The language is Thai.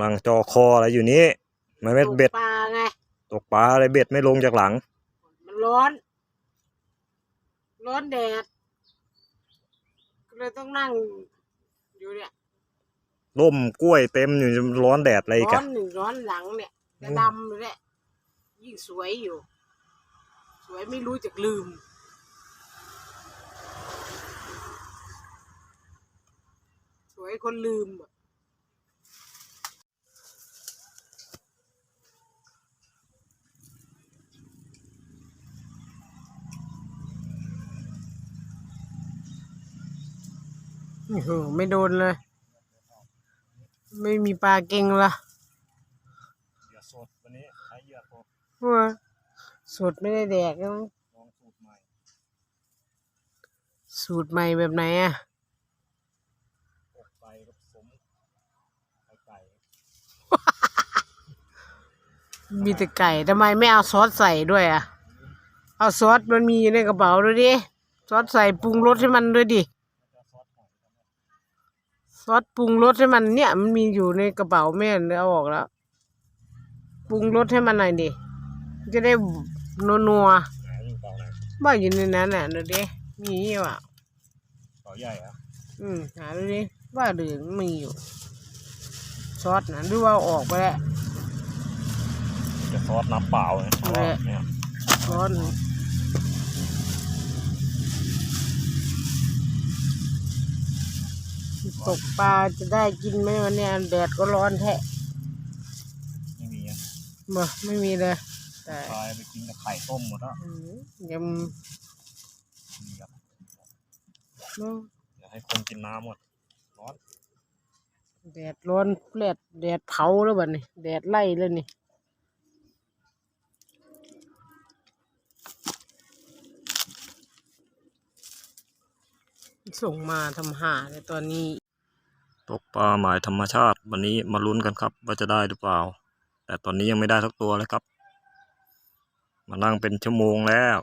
นั่งจอคออะไรอยู่นี้มันไม่เบ็ดตกปลาไงตกปลาอะไรเบ็ดไม่ลงจากหลัง มันร้อน ร้อนแดดก็เลยต้องนั่งอยู่เนี่ยร่มกล้วยเต็มอยู่ร้อนแดดอะไรอีกร้ออะนหนึ่งร้อนหลังเนี่ยจะอืมดำเลยแหละยิ่งสวยอยู่ สวยไม่รู้จักลืมสวยคนลืมอะ โอ้โหไม่โดนเลย ไม่มีปลาเก่งละเหยื่อสดวันนี้ใช้เหยื่อสดว่าสดไม่ได้แดกนะลองสูตรใหม่ สูตรใหม่แบบไหนอะอกไก่กับสมไข่ไก่มีแต่ไก่ทำไมไม่เอาซอสใส่ด้วยอะ เอาซอสมันมีอยู่ในกระเป๋าด้วยดิ ซอสใส่ปรุงรสให้มันด้วยดิ ซอสปรุงรสให้มันเนี่ย มันมีอยู่ในกระเป๋าแม่เอาออกแล้ว ปรุงรสให้มันหน่อยดิ จะได้นัวนัวไหนอยู่เปล่าไหนๆบ้าอยู่ในนั้นน่ะดูดิมีอยู่อะเปล่าใหญ่อะอืมหาดูดิว่าเดือมันมีอยู่ซอสนะหรือว่าเอาออกไปแล้วจะซอสน้ำเปล่าเนี่ยเอาเลย เนี่ย ร้อน ตกปลาจะได้กินไหมวันเนี้ยแดดก็ร้อนแท้ไม่มีอะบ่ไม่มีเลยแต่ปลาไปกินกับไข่ต้มหมดแล้วอืมยังนี่ครับเนอะอยากให้คนกินน้ำหมดร้อนแดดร้อนแดดแดดเผาแล้วบัดนี้แดดไล่แล้วนี่ส่งมาทำหาในตอนนี้ ตกปลาหมายธรรมชาติ วันนี้มาลุ้นกันครับ ว่าจะได้หรือเปล่า แต่ตอนนี้ยังไม่ได้สักตัวเลยครับ มานั่งเป็นชั่วโมงแล้ว